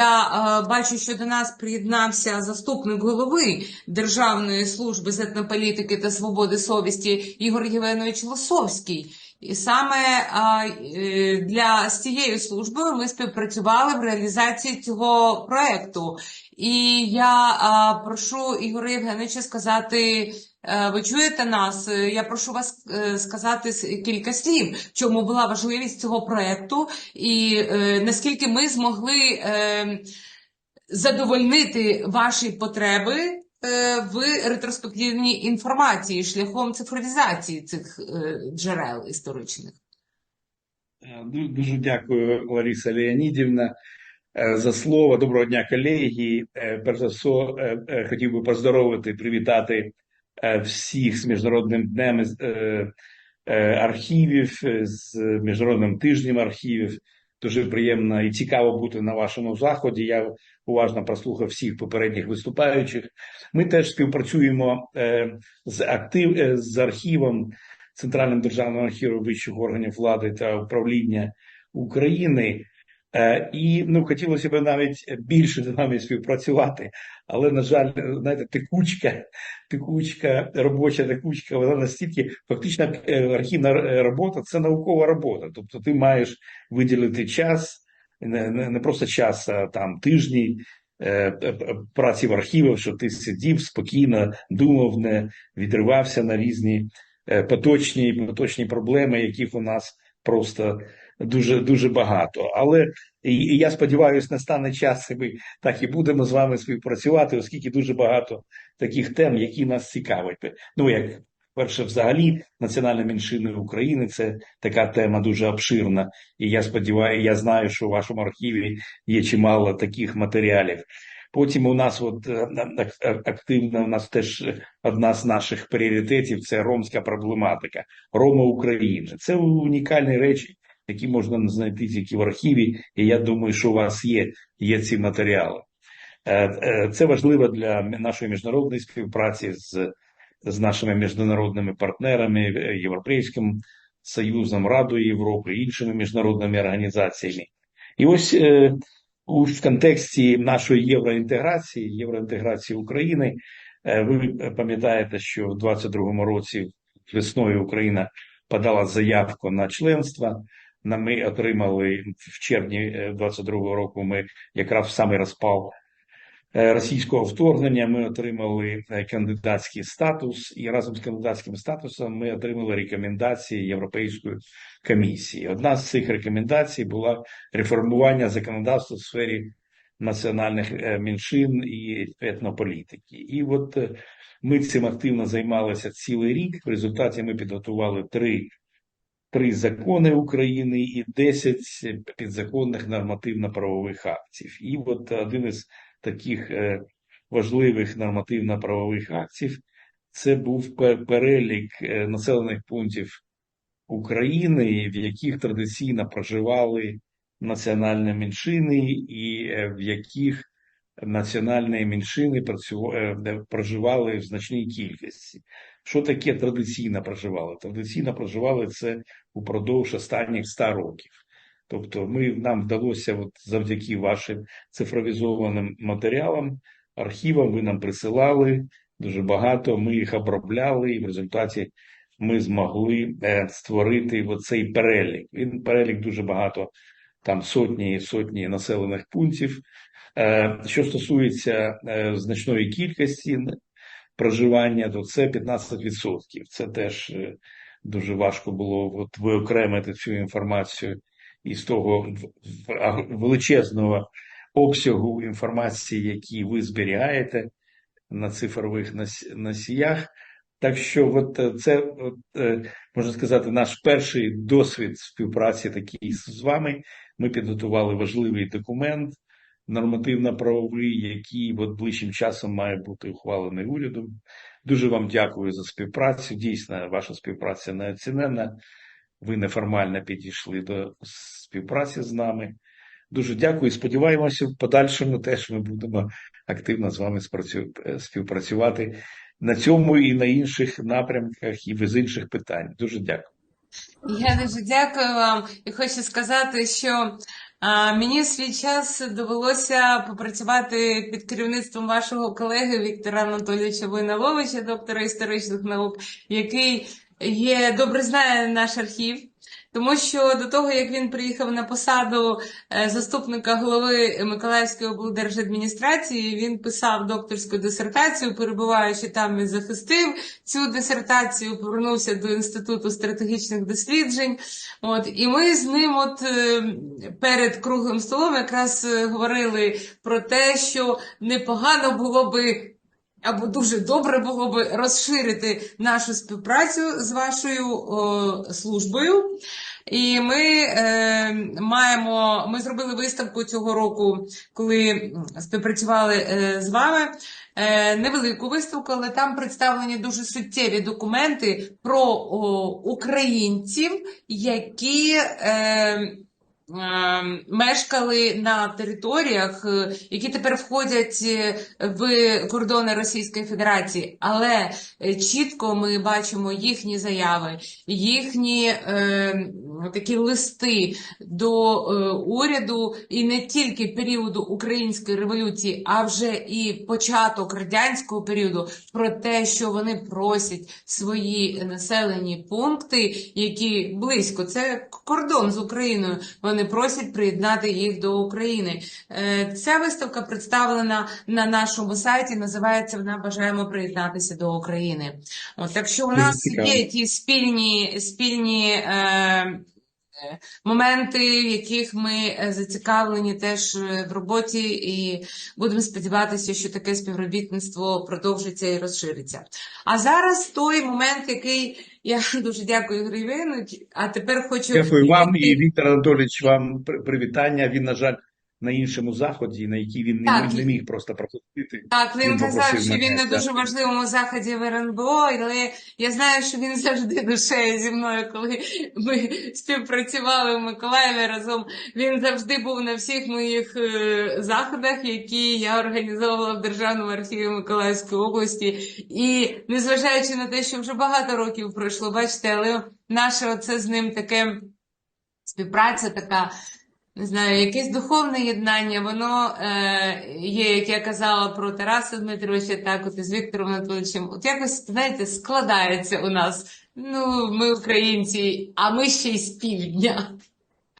Я е, бачу, що до нас приєднався заступник голови Державної служби з етнополітики та свободи совісті Ігор Євгенович Лосовський. І саме е, для з цією службою ми співпрацювали в реалізації цього проекту. І я прошу Ігоря Євгеновича сказати. е, Ви чуєте нас? Е, Я прошу вас сказати кілька слів, чому була важливість цього проекту, і наскільки ми змогли е, задовольнити ваші потреби в ретроспективній інформації шляхом цифровізації цих е, джерел історичних. Е, Дуже дякую, Лариса Леонідівна, е, за слово. Доброго дня, колеги. Е, Перш за все, е, е, хотів би поздоровити, привітати е, всіх з Міжнародним днем е, е, архівів, е, з Міжнародним тижнем архівів. Дуже приємно і цікаво бути на вашому заході. Я уважно прослухав всіх попередніх виступаючих. Ми теж співпрацюємо е, з актив е, з архівом Центральним державним архівом вищих органів влади та управління України. Е, І ну хотілося б навіть більше з вами співпрацювати, але на жаль, знаєте, текучка, текучка, робоча текучка, вона настільки фактично е, архівна е, робота це наукова робота. Тобто ти маєш виділити час, не, не, просто час, а там тижні праці в архівах, що ти сидів спокійно, думав, не відривався на різні поточні поточні проблеми, яких у нас просто дуже дуже багато. Але і, я сподіваюся, настане час, і ми так і будемо з вами співпрацювати, оскільки дуже багато таких тем, які нас цікавять. Ну як перше, взагалі, національні меншини України це така тема дуже обширна. І я сподіваюся, я знаю, що у вашому архіві є чимало таких матеріалів. Потім у нас от е, активна у нас теж одна з наших пріоритетів це ромська проблематика, Роми України. Це унікальні речі, які можна знайти тільки в архіві, і я думаю, що у вас є, є ці матеріали. Е, е, Це важливо для нашої міжнародної співпраці з, з нашими міжнародними партнерами, е, Європейським Союзом, Радою Європи, іншими міжнародними організаціями. І ось у контексті нашої євроінтеграції, євроінтеграції України, ви пам'ятаєте, що в 22-му році весною Україна подала заявку на членство. Ми отримали в червні 22-го року. Ми якраз в самий розпал е, російського вторгнення. Ми отримали е, кандидатський статус, і разом з кандидатським статусом ми отримали рекомендації Європейської комісії. Одна з цих рекомендацій була реформування законодавства в сфері національних е, меншин і етнополітики. І от е, ми цим активно займалися цілий рік. В результаті ми підготували три три закони України і 10 підзаконних нормативно-правових актів. І от один із таких е, важливих нормативно-правових актів це був перелік е, населених пунктів України, в яких традиційно проживали національні меншини, і е, в яких національні меншини проживали в значній кількості. Що таке традиційно проживали? Традиційно проживали це упродовж останніх 100 років. Тобто, ми, нам вдалося, от завдяки вашим цифровізованим матеріалам, архівам, ви нам присилали дуже багато, ми їх обробляли, і в результаті ми змогли е, створити оцей перелік. Він перелік дуже багато, там сотні і сотні населених пунктів. Е, Що стосується е, значної кількості проживання, то це 15%. Це теж е, дуже важко було от виокремити цю інформацію із того величезного обсягу інформації, які ви зберігаєте на цифрових носіях. Так що, от е, це от, е, можна сказати, наш перший досвід співпраці такий з вами. Ми підготували важливий документ нормативно-правовий, який от ближчим часом має бути ухвалений урядом. Дуже вам дякую за співпрацю. Дійсно, ваша співпраця неоціненна. Ви неформально підійшли до співпраці з нами. Дуже дякую. Сподіваємося, в подальшому теж ми будемо активно з вами співпрацювати на цьому і на інших напрямках, і без інших питань. Дуже дякую. Я дуже дякую вам і хочу сказати, що мені свій час довелося попрацювати під керівництвом вашого колеги Віктора Анатолійовича Войнавовича, доктора історичних наук, який є добре знає наш архів. Тому що до того, як він приїхав на посаду е, заступника голови Миколаївської облдержадміністрації, він писав докторську дисертацію, перебуваючи там, він захистив цю дисертацію, повернувся до Інституту стратегічних досліджень. От, і ми з ним от е, перед круглим столом якраз е, говорили про те, що непогано було би. Або дуже добре було би розширити нашу співпрацю з вашою о, службою. І ми е, маємо, ми зробили виставку цього року, коли співпрацювали е, з вами. Е, невелику виставку, але там представлені дуже суттєві документи про о, українців, які е, мешкали на територіях, е, які тепер входять е, в кордони Російської Федерації. Але е, чітко ми бачимо їхні заяви, їхні е, такі листи до уряду, і не тільки періоду Української революції, а вже і початок радянського періоду, про те, що вони просять свої населені пункти, які близько, це кордон з Україною. Вони просять приєднати їх до України. Е, Ця виставка представлена на нашому сайті. Називається вона Бажаємо приєднатися до України. От так що у нас є ті спільні спільні. Е, е, Моменти, в яких ми е, зацікавлені теж в роботі, і будемо сподіватися, що таке співробітництво продовжиться і розшириться. А зараз той момент, який я дуже дякую Євгеновичу, а тепер хочу Дякую вам і Віктор Анатолійович, вам при- привітання. Він, на жаль, на іншому заході, на який він Так. не міг просто пропустити. Так, він Він казав, що він на дуже важливому заході в РНБО, але я знаю, що він завжди душею зі мною, коли ми співпрацювали в Миколаєві разом. Він завжди був на всіх моїх е, заходах, які я організовувала в Державному архіві Миколаївської області. І незважаючи на те, що вже багато років пройшло, бачите, але наше оце з ним таке співпраця така. Не знаю, якесь духовне єднання, воно е, є, як я казала про Тараса Дмитровича, так от з Віктором Анатолійовичем. От якось, знаєте, складається у нас. Ну, ми українці, а ми ще й з півдня.